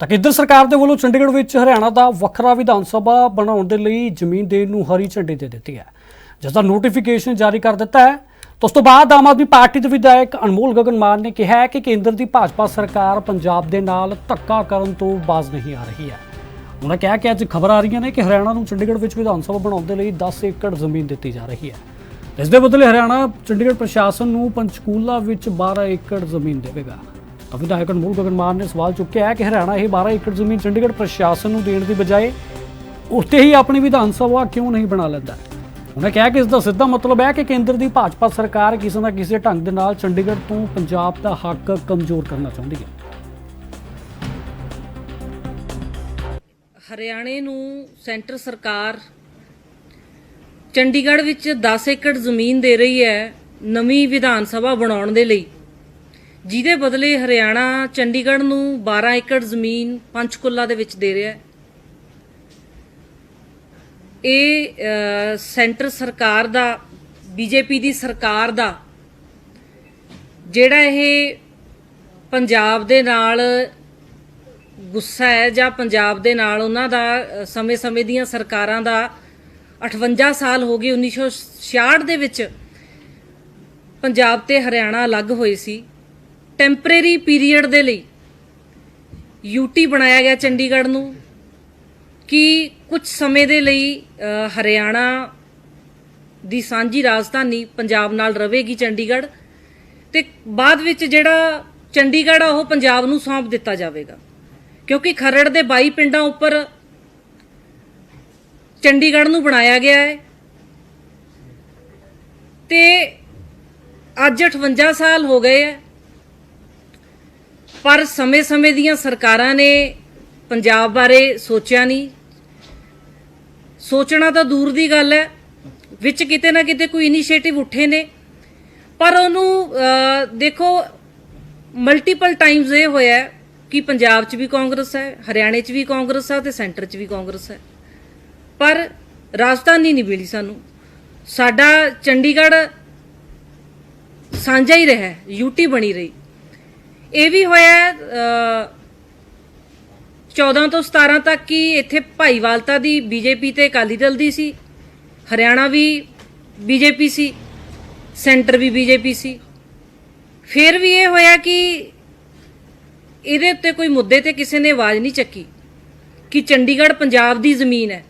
ਤਾਂ ਕੇਂਦਰ ਸਰਕਾਰ ਦੇ ਵੱਲੋਂ ਚੰਡੀਗੜ੍ਹ ਵਿੱਚ ਹਰਿਆਣਾ ਦਾ ਵੱਖਰਾ ਵਿਧਾਨ ਸਭਾ ਬਣਾਉਣ ਦੇ ਲਈ ਜ਼ਮੀਨ ਦੇਣ ਨੂੰ ਹਰੀ ਝੰਡੀ ਦੇ ਦਿੱਤੀ ਹੈ, ਜਿਸ ਦਾ ਨੋਟੀਫਿਕੇਸ਼ਨ ਜਾਰੀ ਕਰ ਦਿੱਤਾ ਹੈ। ਤਾਂ ਉਸ ਤੋਂ ਬਾਅਦ ਆਮ ਆਦਮੀ ਪਾਰਟੀ ਦੇ ਵਿਧਾਇਕ ਅਨਮੋਲ ਗਗਨ ਮਾਨ ਨੇ ਕਿਹਾ ਕਿ ਕੇਂਦਰ ਦੀ ਭਾਜਪਾ ਸਰਕਾਰ ਪੰਜਾਬ ਦੇ ਨਾਲ ਧੱਕਾ ਕਰਨ ਤੋਂ ਬਾਜ਼ ਨਹੀਂ ਆ ਰਹੀ ਹੈ। ਉਹਨਾਂ ਕਿਹਾ ਕਿ ਅੱਜ ਖਬਰ ਆ ਰਹੀਆਂ ਨੇ ਕਿ ਹਰਿਆਣਾ ਨੂੰ ਚੰਡੀਗੜ੍ਹ ਵਿੱਚ ਵਿਧਾਨ ਸਭਾ ਬਣਾਉਣ ਦੇ ਲਈ 10 ਏਕੜ ਜ਼ਮੀਨ ਦਿੱਤੀ ਜਾ ਰਹੀ ਹੈ। ਇਸ ਦੇ ਬਦਲੇ ਹਰਿਆਣਾ ਚੰਡੀਗੜ੍ਹ ਪ੍ਰਸ਼ਾਸਨ ਨੂੰ ਪੰਚਕੂਲਾ ਵਿੱਚ 12 ਏਕੜ ਜ਼ਮੀਨ ਦੇਵੇਗਾ। ਵਿਧਾਇਕ ਅਨਮੋਲ ਗਗਨ ਮਾਨ ਨੇ ਸਵਾਲ ਚੁੱਕਿਆ ਹੈ ਕਿ ਹਰਿਆਣਾ ਇਹ 12 ਏਕੜ ਜ਼ਮੀਨ ਚੰਡੀਗੜ੍ਹ ਪ੍ਰਸ਼ਾਸਨ ਨੂੰ ਦੇਣ ਦੀ ਬਜਾਏ ਉੱਤੇ ਹੀ ਆਪਣੀ ਵਿਧਾਨ ਸਭਾ ਕਿਉਂ ਨਹੀਂ ਬਣਾ ਲੈਂਦਾ? ਉਹਨੇ ਕਿਹਾ ਕਿ ਇਸ ਦਾ ਸਿੱਧਾ ਮਤਲਬ ਹੈ ਕਿ ਕੇਂਦਰ ਦੀ ਭਾਜਪਾ ਸਰਕਾਰ ਕਿਸੇ ਨਾ ਕਿਸੇ ਢੰਗ ਦੇ ਨਾਲ ਚੰਡੀਗੜ੍ਹ ਤੋਂ ਪੰਜਾਬ ਦਾ ਹੱਕ ਕਮਜ਼ੋਰ ਕਰਨਾ ਚਾਹੁੰਦੀ ਹੈ। ਹਰਿਆਣੇ ਨੂੰ ਸੈਂਟਰ ਸਰਕਾਰ ਚੰਡੀਗੜ੍ਹ ਵਿੱਚ 10 ਏਕੜ ਜ਼ਮੀਨ ਦੇ ਰਹੀ ਹੈ ਨਵੀਂ ਵਿਧਾਨ ਸਭਾ ਬਣਾਉਣ ਦੇ ਲਈ। ਜਿਹਦੇ ਬਦਲੇ ਹਰਿਆਣਾ ਚੰਡੀਗੜ੍ਹ ਨੂੰ 12 ਏਕੜ ਜ਼ਮੀਨ ਪੰਚਕੁਲਾ ਦੇ ਵਿੱਚ ਦੇ ਰਿਹਾ ਹੈ। ਇਹ ਸੈਂਟਰ ਸਰਕਾਰ ਦਾ, ਬੀਜੇਪੀ ਦੀ ਸਰਕਾਰ ਦਾ, ਜਿਹੜਾ ਇਹ ਪੰਜਾਬ ਦੇ ਨਾਲ ਗੁੱਸਾ ਹੈ ਜਾਂ ਪੰਜਾਬ ਦੇ ਨਾਲ ਉਹਨਾਂ ਦਾ ਸਮੇਂ-ਸਮੇਂ ਦੀਆਂ ਸਰਕਾਰਾਂ ਦਾ 58 ਸਾਲ ਹੋ ਗਏ 1966 ਦੇ ਵਿੱਚ ਪੰਜਾਬ ਤੇ ਹਰਿਆਣਾ ਅਲੱਗ ਹੋਏ ਸੀ। ਟੈਂਪਰੇਰੀ ਪੀਰੀਅਡ ਦੇ ਲਈ ਯੂਟੀ ਬਣਾਇਆ ਗਿਆ ਚੰਡੀਗੜ੍ਹ ਨੂੰ ਕਿ ਕੁਝ ਸਮੇਂ ਦੇ ਲਈ ਹਰਿਆਣਾ ਦੀ ਸਾਂਝੀ ਰਾਜਧਾਨੀ ਪੰਜਾਬ ਨਾਲ ਰਹੇਗੀ ਚੰਡੀਗੜ੍ਹ ਤੇ ਬਾਅਦ ਵਿੱਚ ਜਿਹੜਾ ਚੰਡੀਗੜ੍ਹ ਆ, ਉਹ ਪੰਜਾਬ ਨੂੰ ਸੌਂਪ ਦਿੱਤਾ ਜਾਵੇਗਾ। ਕਿਉਂਕਿ ਖਰੜ ਦੇ 22 ਪਿੰਡਾਂ ਉੱਪਰ ਚੰਡੀਗੜ੍ਹ ਨੂੰ ਬਣਾਇਆ ਗਿਆ ਹੈ ਤੇ ਅੱਜ 58 ਸਾਲ ਹੋ ਗਏ ਹੈ। ਪਰ ਸਮੇਂ-ਸਮੇਂ ਦੀਆਂ ਸਰਕਾਰਾਂ ਨੇ ਪੰਜਾਬ ਬਾਰੇ ਸੋਚਿਆ ਨਹੀਂ। ਸੋਚਣਾ ਤਾਂ ਦੂਰ ਦੀ ਗੱਲ ਹੈ। ਵਿੱਚ ਕਿਤੇ ਨਾ ਕਿਤੇ ਕੋਈ ਇਨੀਸ਼ੀਏਟਿਵ ਉੱਠੇ ਨੇ। ਪਰ ਉਹਨੂੰ ਦੇਖੋ, ਮਲਟੀਪਲ ਟਾਈਮਸ ਇਹ ਹੋਇਆ ਕਿ ਪੰਜਾਬ 'ਚ ਵੀ ਕਾਂਗਰਸ ਹੈ, ਹਰਿਆਣੇ 'ਚ ਵੀ ਕਾਂਗਰਸ ਹੈ ਤੇ ਸੈਂਟਰ 'ਚ ਵੀ ਕਾਂਗਰਸ ਹੈ। ਪਰ ਰਾਜਧਾਨੀ ਨਹੀਂ ਮਿਲੀ ਸਾਨੂੰ। ਸਾਡਾ ਚੰਡੀਗੜ੍ਹ ਸਾਂਝਾ ਹੀ ਰਿਹਾ ਯੂਟੀ ਬਣੀ ਰਹੀ। ਇਹ ਵੀ ਹੋਇਆ ਹੈ, 14 ਤੋਂ 17 ਤੱਕ ਕੀ ਇੱਥੇ ਭਾਈਵਾਲਤਾ ਦੀ ਬੀਜੇਪੀ ਤੇ ਅਕਾਲੀ ਦਲ ਦੀ ਸੀ ਹਰਿਆਣਾ ਵੀ ਬੀਜੇਪੀ ਸੀ ਸੈਂਟਰ ਵੀ ਬੀਜੇਪੀ ਸੀ। ਫਿਰ ਵੀ ਇਹ ਹੋਇਆ ਕਿ ਇਹਦੇ ਉੱਤੇ ਕੋਈ ਮੁੱਦੇ ਤੇ ਕਿਸੇ ਨੇ ਆਵਾਜ਼ ਨਹੀਂ ਚੱਕੀ ਕਿ ਚੰਡੀਗੜ੍ਹ ਪੰਜਾਬ ਦੀ ਜ਼ਮੀਨ ਹੈ।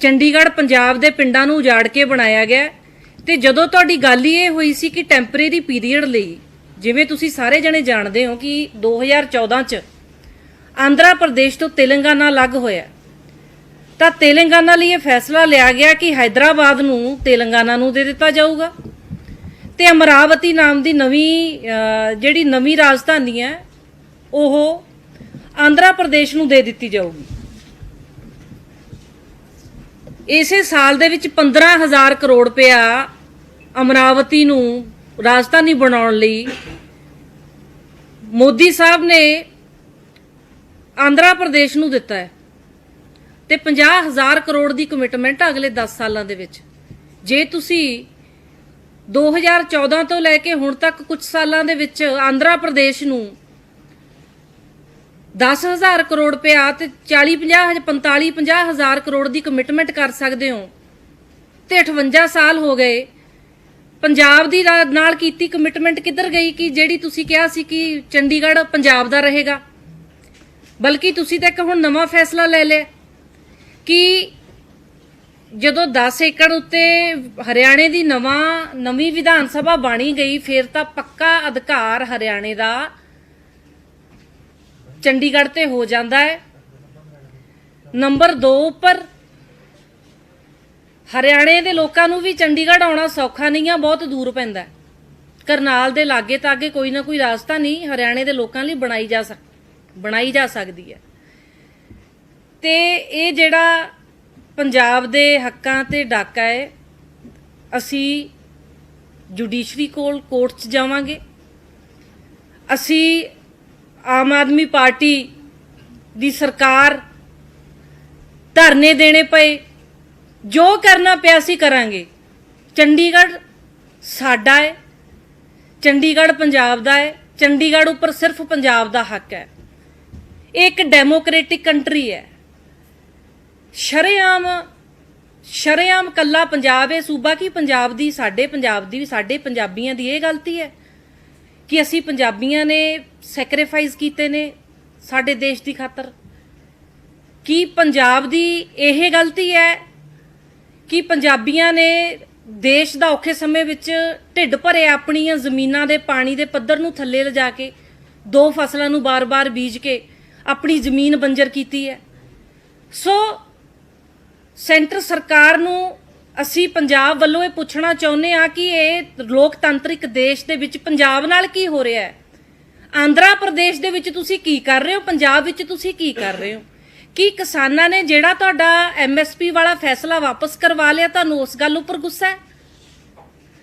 ਚੰਡੀਗੜ੍ਹ ਪੰਜਾਬ ਦੇ ਪਿੰਡਾਂ ਨੂੰ ਉਜਾੜ ਕੇ ਬਣਾਇਆ ਗਿਆ ਹੈ ਤੇ ਜਦੋਂ ਤੁਹਾਡੀ ਗੱਲ ਹੀ ਇਹ ਹੋਈ ਸੀ ਕਿ ਟੈਂਪਰੇਰੀ ਪੀਰੀਅਡ ਲਈ ਜਿਵੇਂ ਤੁਸੀਂ ਸਾਰੇ ਜਣੇ ਜਾਣਦੇ ਹੋ ਕਿ 2014 ਚ ਆਂਧਰਾ ਪ੍ਰਦੇਸ਼ ਤੋਂ ਤੇਲੰਗਾਨਾ ਅਲੱਗ ਹੋਇਆ। ਤਾਂ ਤੇਲੰਗਾਨਾ ਲਈ ਇਹ ਫੈਸਲਾ ਲਿਆ ਗਿਆ ਕਿ ਹైదరాబాద్ ਨੂੰ ਤੇਲੰਗਾਨਾ ਨੂੰ ਦੇ ਦਿੱਤਾ ਜਾਊਗਾ। ਤੇ ਅਮਰਾਵਤੀ ਨਾਮ ਦੀ ਨਵੀਂ ਜਿਹੜੀ ਨਵੀਂ ਰਾਜਧਾਨੀ ਹੈ, ਉਹ ਆਂਧਰਾ ਪ੍ਰਦੇਸ਼ ਨੂੰ ਦੇ ਦਿੱਤੀ ਜਾਊਗੀ। ਇਸੇ ਸਾਲ ਦੇ ਵਿੱਚ 15000 ਕਰੋੜ ਰੁਪਇਆ ਅਮਰਾਵਤੀ ਨੂੰ ਰਾਜਧਾਨੀ ਬਣਾਉਣ ਲਈ। ਮੋਦੀ ਸਾਹਿਬ ਨੇ ਆਂਧਰਾ ਪ੍ਰਦੇਸ਼ ਨੂੰ ਦਿੱਤਾ ਹੈ ਤੇ 50000 ਕਰੋੜ ਦੀ ਕਮਿਟਮੈਂਟ ਅਗਲੇ 10 ਸਾਲਾਂ ਦੇ ਵਿੱਚ। ਜੇ ਤੁਸੀਂ 2014 ਤੋਂ ਲੈ ਕੇ ਹੁਣ ਤੱਕ ਕੁਝ ਸਾਲਾਂ ਦੇ ਵਿੱਚ ਆਂਧਰਾ ਪ੍ਰਦੇਸ਼ ਨੂੰ 10000 ਕਰੋੜ ਰੁਪਇਆ ਤੇ 40 50 45 50 ਹਜ਼ਾਰ ਕਰੋੜ ਦੀ ਕਮਿਟਮੈਂਟ ਕਰ ਸਕਦੇ ਹੋ, ਤੇ 58 ਸਾਲ ਹੋ ਗਏ ਪੰਜਾਬ ਦੀ ਰਾ- ਨਾਲ ਕੀਤੀ ਕਮਿਟਮੈਂਟ ਕਿੱਧਰ ਗਈ ਕਿ ਜਿਹੜੀ ਤੁਸੀਂ ਕਿਹਾ ਸੀ ਕਿ ਚੰਡੀਗੜ੍ਹ ਪੰਜਾਬ ਦਾ ਰਹੇਗਾ? ਬਲਕਿ ਤੁਸੀਂ ਤਾਂ ਇੱਕ ਹੁਣ ਨਵਾਂ ਫੈਸਲਾ ਲੈ ਲਿਆ ਕਿ ਜਦੋਂ 10 ਏਕੜ ਉੱਤੇ ਹਰਿਆਣੇ ਦੀ ਨਵਾਂ, ਨਵੀਂ ਵਿਧਾਨ ਸਭਾ ਬਣੀ ਗਈ, ਫਿਰ ਤਾਂ ਪੱਕਾ ਅਧਿਕਾਰ ਹਰਿਆਣੇ ਦਾ ਚੰਡੀਗੜ੍ਹ ਤੇ ਹੋ ਜਾਂਦਾ ਹੈ। ਨੰਬਰ 2 ਉੱਪਰ ਹਰਿਆਣੇ ਦੇ ਲੋਕਾਂ ਨੂੰ ਵੀ ਚੰਡੀਗੜ੍ਹ ਆਉਣਾ ਸੌਖਾ ਨਹੀਂ ਆ, ਬਹੁਤ ਦੂਰ ਪੈਂਦਾ। ਕਰਨਾਲ ਦੇ ਲਾਗੇ ਤਾਗੇ ਕੋਈ ਨਾ ਕੋਈ ਰਾਸਤਾ ਨਹੀਂ ਹਰਿਆਣੇ ਦੇ ਲੋਕਾਂ ਲਈ ਬਣਾਈ ਜਾ ਸਕ, ਬਣਾਈ ਜਾ ਸਕਦੀ ਹੈ। ਤੇ ਇਹ ਜਿਹੜਾ ਪੰਜਾਬ ਦੇ ਹੱਕਾਂ ਤੇ ਡਾਕਾ ਹੈ, ਅਸੀਂ ਜੁਡੀਸ਼ਰੀ ਕੋਲ ਕੋਰਟ 'ਚ ਜਾਵਾਂਗੇ। ਅਸੀਂ ਆਮ ਆਦਮੀ ਪਾਰਟੀ ਦੀ ਸਰਕਾਰ ਧਰਨੇ ਦੇਣੇ ਪਏ ਜੋ ਕਰਨਾ ਪਿਆ ਸੀ ਕਰਾਂਗੇ। ਚੰਡੀਗੜ੍ਹ ਸਾਡਾ ਹੈ। ਚੰਡੀਗੜ੍ਹ ਪੰਜਾਬ ਦਾ ਹੈ। ਚੰਡੀਗੜ੍ਹ ਉੱਪਰ ਸਿਰਫ ਪੰਜਾਬ ਦਾ ਹੱਕ ਹੈ। ਇਹ ਇੱਕ ਡੈਮੋਕ੍ਰੈਟਿਕ ਕੰਟਰੀ ਹੈ। ਸ਼ਰੇਆਮ ਸ਼ਰੇਆਮ ਕੱਲਾ ਪੰਜਾਬ ਹੈ। ਸੂਬਾ ਕੀ ਪੰਜਾਬ ਦੀ, ਸਾਡੇ ਪੰਜਾਬ ਦੀ ਵੀ ਸਾਡੇ ਪੰਜਾਬੀਆਂ ਦੀ ਇਹ ਗਲਤੀ ਹੈ ਕਿ ਅਸੀਂ ਪੰਜਾਬੀਆਂ ਨੇ ਸੈਕਰੀਫਾਈਸ ਕੀਤੇ ਨੇ ਸਾਡੇ ਦੇਸ਼ ਦੀ ਖਾਤਰ। ਕੀ ਪੰਜਾਬ ਦੀ ਇਹ ਗਲਤੀ ਹੈ ਕਿ ਪੰਜਾਬੀਆਂ ਨੇ ਦੇਸ਼ ਦਾ ਔਖੇ ਸਮੇਂ ਵਿੱਚ ਢਿੱਡ ਭਰੇ ਆਪਣੀਆਂ ਜ਼ਮੀਨਾਂ ਦੇ ਪਾਣੀ ਦੇ ਪੱਧਰ ਨੂੰ ਥੱਲੇ ਲਿਜਾ ਕੇ, ਦੋ ਫਸਲਾਂ ਨੂੰ ਬਾਰ-ਬਾਰ ਬੀਜ ਕੇ ਆਪਣੀ ਜ਼ਮੀਨ ਬੰਜਰ ਕੀਤੀ ਹੈ। ਸੋ ਸੈਂਟਰ ਸਰਕਾਰ ਨੂੰ ਅਸੀਂ ਪੰਜਾਬ ਵੱਲੋਂ ਇਹ ਪੁੱਛਣਾ ਚਾਹੁੰਦੇ ਆ ਕਿ ਇਹ ਲੋਕਤੰਤਰਿਕ ਦੇਸ਼ ਦੇ ਵਿੱਚ ਪੰਜਾਬ ਨਾਲ ਕੀ ਹੋ ਰਿਹਾ ਹੈ? ਆਂਧਰਾ ਪ੍ਰਦੇਸ਼ ਦੇ ਵਿੱਚ ਤੁਸੀਂ ਕੀ ਕਰ ਰਹੇ ਹੋ? ਪੰਜਾਬ ਵਿੱਚ ਤੁਸੀਂ ਕੀ ਕਰ ਰਹੇ ਹੋ? ਕਿ ਕਿਸਾਨਾਂ ਨੇ ਜਿਹੜਾ ਤੁਹਾਡਾ ਐਮਐਸਪੀ ਵਾਲਾ ਫੈਸਲਾ ਵਾਪਸ ਕਰਵਾ ਲਿਆ, ਤੁਹਾਨੂੰ ਉਸ ਗੱਲ ਉੱਪਰ ਗੁੱਸਾ ਹੈ?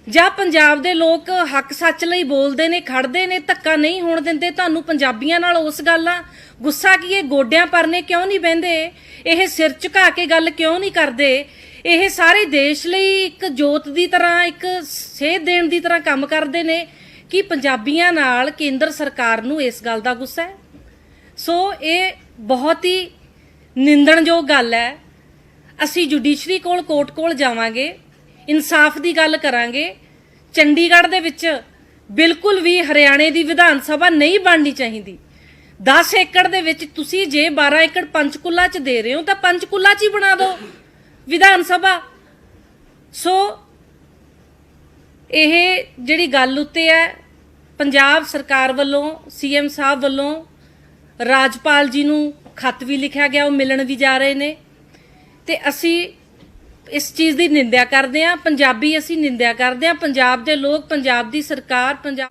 ਜਾਂ ਪੰਜਾਬ ਦੇ ਲੋਕ ਹੱਕ ਸੱਚ ਲਈ ਬੋਲਦੇ ਨੇ ਖੜਦੇ ਨੇ, ਧੱਕਾ ਨਹੀਂ ਹੋਣ ਦਿੰਦੇ, ਤੁਹਾਨੂੰ ਪੰਜਾਬੀਆਂ ਨਾਲ ਉਸ ਗੱਲ ਆ? ਗੁੱਸਾ ਕੀ ਇਹ ਗੋਡਿਆਂ ਪਰਨੇ ਕਿਉਂ ਨਹੀਂ ਬਹਿੰਦੇ? ਇਹ ਸਿਰ ਝੁਕਾ ਕੇ ਗੱਲ ਕਿਉਂ ਨਹੀਂ ਕਰਦੇ? ਇਹ ਸਾਰੇ ਦੇਸ਼ ਲਈ ਇੱਕ ਜੋਤ ਦੀ ਤਰ੍ਹਾਂ, ਇੱਕ ਸੇਧ ਦੇਣ ਦੀ ਤਰ੍ਹਾਂ ਕੰਮ ਕਰਦੇ ਨੇ। ਕਿ ਪੰਜਾਬੀਆਂ ਨਾਲ ਕੇਂਦਰ ਸਰਕਾਰ ਨੂੰ ਇਸ ਗੱਲ ਦਾ ਗੁੱਸਾ ਹੈ? ਸੋ ਇਹ ਬਹੁਤ ਹੀ ਨਿੰਦਣਯੋਗ ਗੱਲ ਹੈ। ਅਸੀਂ ਜੁਡੀਸ਼ਰੀ ਕੋਲ, ਕੋਰਟ ਕੋਲ ਜਾਵਾਂਗੇ, ਇਨਸਾਫ ਦੀ ਗੱਲ ਕਰਾਂਗੇ। ਚੰਡੀਗੜ੍ਹ ਦੇ ਵਿੱਚ ਬਿਲਕੁਲ ਵੀ ਹਰਿਆਣੇ ਦੀ ਵਿਧਾਨ ਸਭਾ ਨਹੀਂ ਬਣਨੀ ਚਾਹੀਦੀ। 10 ਏਕੜ ਦੇ ਵਿੱਚ ਤੁਸੀਂ ਜੇ 12 ਏਕੜ ਪੰਚਕੂਲਾ 'ਚ ਦੇ ਰਹੇ ਹੋ ਤਾਂ ਪੰਚਕੂਲਾ 'ਚ ਹੀ ਬਣਾ ਦਿਓ ਵਿਧਾਨ ਸਭਾ। ਸੋ ਇਹ ਜਿਹੜੀ ਗੱਲ ਉੱਤੇ ਹੈ, ਪੰਜਾਬ ਸਰਕਾਰ ਵੱਲੋਂ, ਸੀਐਮ ਸਾਹਿਬ ਵੱਲੋਂ ਰਾਜਪਾਲ ਜੀ ਨੂੰ ਖਤ ਵੀ ਲਿਖਿਆ ਗਿਆ, ਉਹ ਮਿਲਣ ਵੀ ਜਾ ਰਹੇ ਨੇ। ਤੇ ਅਸੀਂ ਇਸ ਚੀਜ਼ ਦੀ ਨਿੰਦਿਆ ਕਰਦੇ ਹਾਂ, ਪੰਜਾਬੀ ਅਸੀਂ ਨਿੰਦਿਆ ਕਰਦੇ ਹਾਂ, ਪੰਜਾਬ ਦੇ ਲੋਕ, ਪੰਜਾਬ ਦੀ ਸਰਕਾਰ, ਪੰਜਾਬ